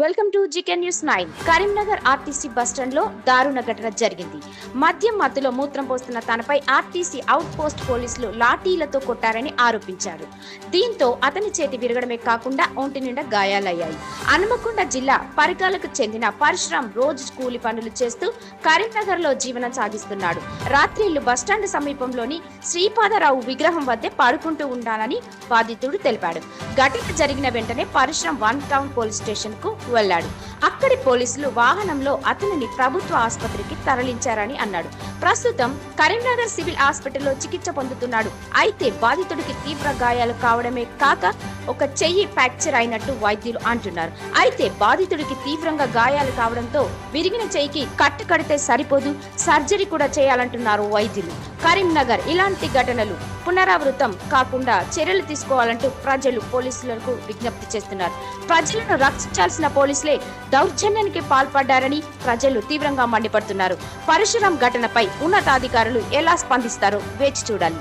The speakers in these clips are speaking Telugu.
వెల్కమ్ టు జికెన్ న్యూస్ నైన్. కరీంనగర్ ఆర్టీసీ బస్టాండ్లో దారుణ ఘటన జరిగింది. మద్యం మత్తులో మూత్రం పోస్తున్న తనపై ఆర్టీసీ అవుట్ పోస్ట్ పోలీసులు లాఠీలతో కొట్టారని ఆరోపించారు. దీంతో అతని చేతి విరగడమే కాకుండా ఒంటి నిండా గాయాలయ్యాయి. హనుమకొండ జిల్లా పరికాలకు చెందిన పరశురాం రోజు కూలి పనులు చేస్తూ కరీంనగర్లో జీవనం సాగిస్తున్నాడు. రాత్రిళ్ళు బస్టాండ్ సమీపంలోని శ్రీపాదరావు విగ్రహం వద్దే పడుకుంటూ ఉండాలని బాధితుడు తెలిపాడు. ఘటన జరిగిన వెంటనే పరశురాం వన్ టౌన్ పోలీస్ స్టేషన్కు వెళ్ళాడు. అక్కడి పోలీసులు వాహనంలో అతనిని ప్రభుత్వ ఆసుపత్రికి తరలించారని అన్నాడు. ప్రస్తుతం కరీంనగర్ సివిల్ హాస్పిటల్లో చికిత్స పొందుతున్నాడు. అయితే బాధితుడికి తీవ్ర గాయాలు కావడమే కాక ఒక చెయ్యి ఫ్రాక్చర్ అయినట్టు వైద్యులు అంటున్నారు. అయితే బాధితుడికి తీవ్రంగా గాయాలు కావడంతో విరిగిన చెయ్యికి కట్టు కడితే సరిపోదు సర్జరీ కూడా చేయాలంటున్నారు వైద్యులు. కరీంనగర్ ఇలాంటి ఘటనలు పునరావృతం కాకుండా చర్యలు తీసుకోవాలంటూ ప్రజలు పోలీసులకు విజ్ఞప్తి చేస్తున్నారు. ప్రజలను రక్షించాల్సిన పోలీసులే దౌర్జన్యానికి పాల్పడ్డారని ప్రజలు తీవ్రంగా మండిపడుతున్నారు. పరశురాం ఘటనపై ఉన్నతాధికారులు ఎలా స్పందిస్తారో వేచి చూడాలి.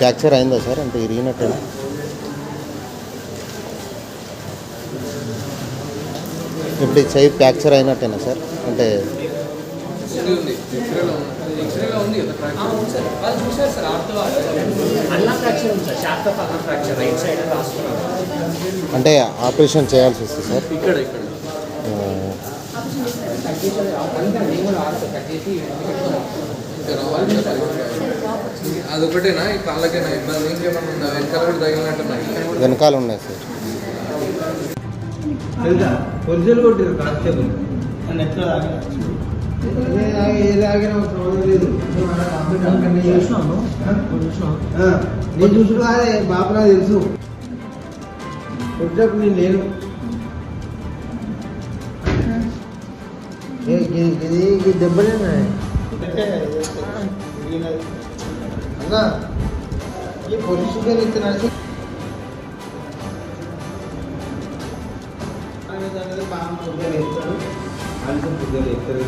ఫ్రాక్చర్ అయిందా సార్? అంటే ఇరిగినట్టేనా ఇప్పుడు చెయ్యి ఫ్రాక్చర్ అయినట్టేనా సార్? అంటే అంటే ఆపరేషన్ చేయాల్సి వస్తుంది సార్. ఇక్కడ ఇక్కడ. ఇంకా రావాలి పరీక్ష. అదొకటేనా? ఈ కాళ్ళకేనా? ఇబ్బంది ఇంకేమన్నా ఉందా వెనకాల కూడా తగిలినట్టున్నాయి వెనకాల ఉన్నాయి సార్. తెలుసా? ఒరిజినల్ కొట్టిరు కానిస్టేబుల్ అని ఎట్లా ఏది ఆగిన అవసరం లేదు ఆ, నేను చూసు కాదే బాబు నాకు తెలుసు. కొట్టేప్పుడు నేను లేను. ఏ, ఇది ఇది ఇది దెబ్బలేనా అన్నా ఈ పొజిషన్ ఇస్తున్నాడు అనేది పాపం పొద్దున ఇస్తాడు ఆలస్యం పొద్దున ఇస్తారు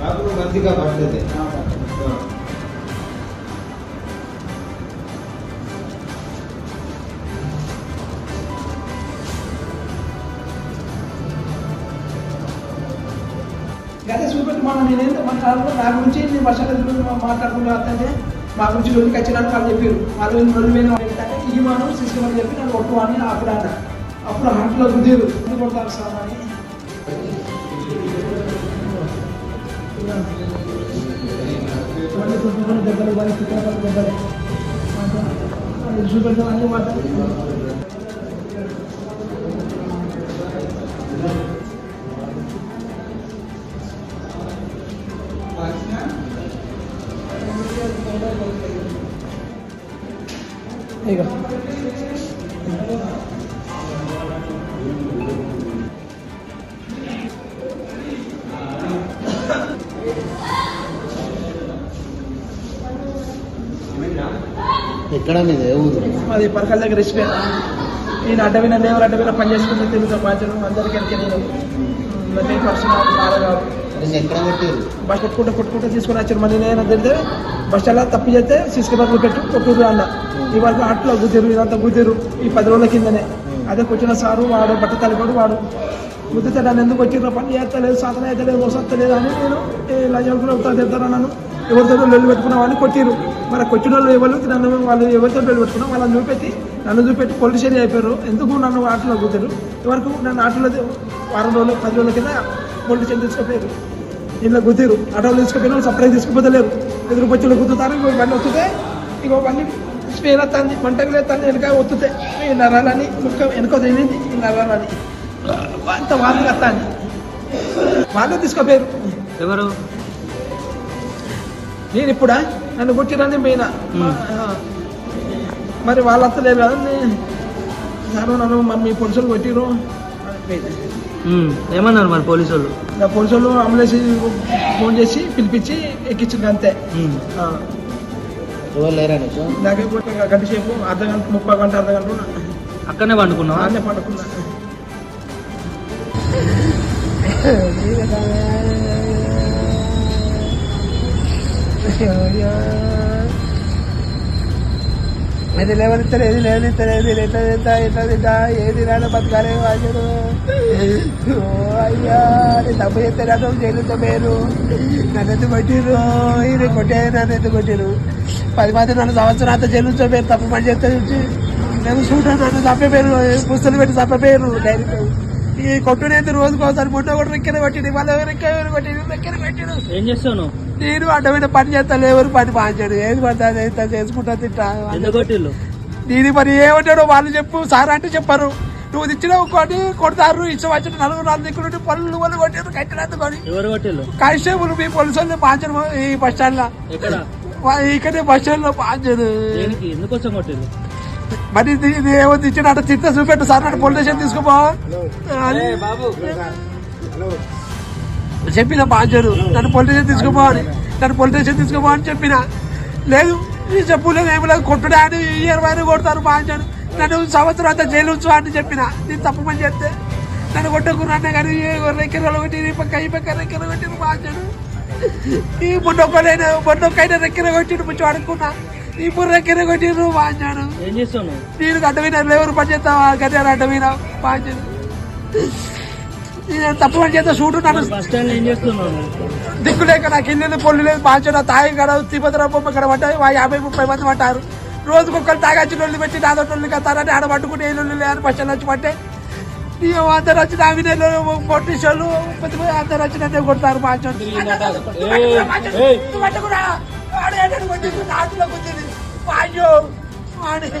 బాబు మంచిగా పడుతుంది చూపెట్టి మనం నేనేంత మాట్లాడుతూ నా గురించి నేను వర్షాల గురించి మాట్లాడుకుంటూ వస్తుంటే మా గురించి రోజుకి వచ్చినాను వాళ్ళు చెప్పారు. వాళ్ళు రెండు వేలు ఏంటంటే ఈ మనం సిస్టమ్ అని చెప్పి నన్ను కొట్టు అని అప్పుడు అన్న. అప్పుడు హార్ట్లో గుద్దేరు. ఎందుకు కొడతారు సార్ అని దెబ్బలు చూపెడతాం అన్ని మాట్లాడుతున్నాం ఇక ఎక్కడ మీద ఏ ఊరు? మాది పరకాల దగ్గర ఇచ్చిపోయా నేను అడ్డవిన లేవరు అడ్డవిన పని చేసుకుంటే తిరుగుతా బాధ్యత అందరికీ వెనక నేను నేను పర్సన్ బస్ కొట్టుకుంటూ కొట్టుకుంటూ తీసుకొని వచ్చారు మళ్ళీ నేను తెలితే బస్ స్టాండ్లో తప్పు చేస్తే సిస్కి బదులు పెట్టు కొట్టురు అన్న. ఇవాళ అట్లా గుద్దిరు ఇదంతా గుద్దిరు ఈ పది రోజుల కిందనే. అదే కూర్చున్న సారు వాడు బట్ట తల్లిపోడు వాడు గుద్దితే నన్ను ఎందుకు వచ్చిర్రో పని చేస్తలేదు సాధన అయితే వస్తలేదు అని నేను ఇలా చెబుతున్నా చెప్తారా నన్ను. ఎవరితో లొల్లి పెట్టుకున్నాం అని కొట్టిరు మరి కొట్టిన వాళ్ళు ఎవరు? నన్ను వాళ్ళు ఎవరితో లొల్లి పెట్టుకున్నాం వాళ్ళని చూపెట్టి నన్ను చూపెట్టి పొలిటీషియన్ అయిపోయారు. ఎందుకు నన్ను ఆటలో కూతారు ఎవరికి నన్ను ఆటలో వారం రోజులు పది రోజుల కింద పొలిటీషియన్ తీసుకుపోయారు. ఇలా గుద్దిరు. ఆటోలు తీసుకుపోయిన సప్లై తీసుకుపోతలేరు. ఎదురు బొచ్చులు గుద్దుతారు ఇంకో బండి వస్తుంది ఇంకో బండి స్పేర్ వస్తుంది మంటకు లేస్తుంది వెనక ఒత్తుతే ఈ నరాలని ముక్క వెనక తెలియదు ఈ నరాలని. అంత వాళ్ళు వస్తాను వాళ్ళు తీసుకుపోయారు. ఎవరు? నేను ఇప్పుడా? నన్ను కొట్టిరని పోయినా ఆ. మరి వాళ్ళు వస్తలేరు కదా సార్ నన్ను మరి మీ పురుషులు కొట్టిరు. ఏమన్నారు మరి పోలీసు వాళ్ళు పోలీసు వాళ్ళు అంబులెన్స్ ఫోన్ చేసి పిలిపించి ఎక్కించింది అంతే. ఎవరు లేరా నీకు? నాకే గంట సేపు అర్ధ గంట ముప్పై గంట అర్ధ గంట ఉన్నా. అక్కడనే పండుకున్నా అక్కడనే పండుకున్నా. Yeah. అది లేవనిస్తలేదు లేవనిస్తలేదు ఎట్లా తింటా ఎట్లా తింటా ఏది రాను బతకాలే వాడు అయ్యా నేను తప్పు చేస్తే నన్ను జైలుతో పేరు. నన్ను ఎందుకు కొట్టిరు ఇది కొట్టే నన్ను కొట్టిరు పది మంది నన్ను సంవత్సరం జైలుతో పేరు తప్పు పని చేస్తే చూసి. నేను చూడాను నన్ను తప్పే పేరు పుస్తలు పెట్టి తప్ప పేరు డైరెక్ట్. ఈ కొట్టునేది రోజుకోసారి మొన్న కూడా రెక్కన కొట్టింది మళ్ళీ రెక్కన కొట్టింది రెక్కన పెట్టిడు ఏం చేస్తాను నేను అడ్డమైన పని చేస్తాను ఎవరు పని పాంచాడు ఏది పడితే అది అయితే చేసుకుంటా తింటా నేను మరి ఏమంటాడో వాళ్ళు చెప్పు సార్ అంటే చెప్పారు. నువ్వు తెచ్చినావు కొని కొడతారు. ఇష్టం వచ్చిన నలుగురు నాలుగు దిక్కులు పనులు వాళ్ళు కొట్టారు కట్టినందుకు కొని ఎవరు కొట్టిల్లు? కానిస్టేబుల్ మీ పోలీసు వాళ్ళు పాంచరు ఈ బస్ స్టాండ్లో ఎక్కడ ఇక్కడే బస్ స్టాండ్లో పాంచరు మరి ఇది ఏమో తెచ్చినట్టు తిట్ట చూపెట్టు సార్ అంటే పోలీస్ స్టేషన్ తీసుకోపో. అని చెప్పిన పాంచరు నన్ను పోలీస్ స్టేషన్ తీసుకోపోవాలి. నన్ను పోలీస్ స్టేషన్ తీసుకోపో అని చెప్పిన. లేదు ఈ చెప్పులేదు ఏమి లేదు కొట్టుడే అని ఇరవై ఐదు కొడతారు పాంచారు నన్ను సంవత్సరం అంతా జైలు ఉంచు అని చెప్పిన. నేను తప్పు పని చేస్తే నన్ను కొట్టుకున్నా కానీ రెక్కలు కొట్టి ఈ పక్క ఈ పక్క రెక్కలు కొట్టి పాంచాడు ఈ బుడ్డొక్కలైన బుడ్డొక్కైనా రెక్కలు కొట్టి ముచ్చి అడుక్కున్నా ఇప్పుడు రెక్కలు కొట్టిరు నువ్వు నేను అడ్డమైన లేవరు పని చేస్తావా? గట్టారు అడ్డమైన నేను తప్పు పని చేస్తా నువ్వు? దిక్కు లేక నాకు ఇల్లు పొల్లు లేదు పాంచడం తాగి కడ తిరుపతి బొమ్మ కడ పడ్డాయి యాభై ముప్పై మంది పట్టారు రోజుకు ఒక్కరు తాగచ్చిన వాళ్ళు పెట్టి నాదో టోళ్ళు కత్తారని ఆడ పట్టుకుని ఏ ఇల్లు లేని పచ్చళ్ళు వచ్చి పట్టే నీ అందరు వచ్చిన అవినేలు పొట్టిషోళ్ళు అందరు వచ్చినట్టే కొడతారు ఏంటని కొట్టింది నాటులో నువ్వు అలాగే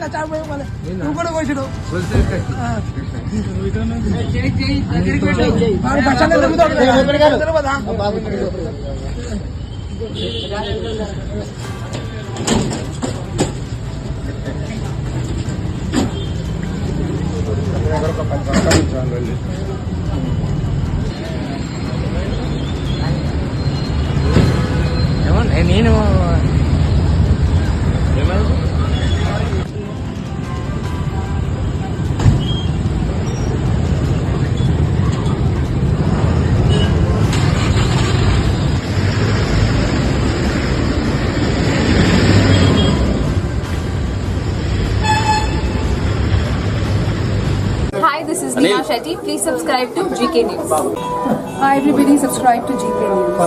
కూడా కొట్టినావు వాడు బస్టాండ్లో తిరుగుతాడు కదా. తెలియదా? నేను Please subscribe to GK News. Hi everybody, subscribe to GK News.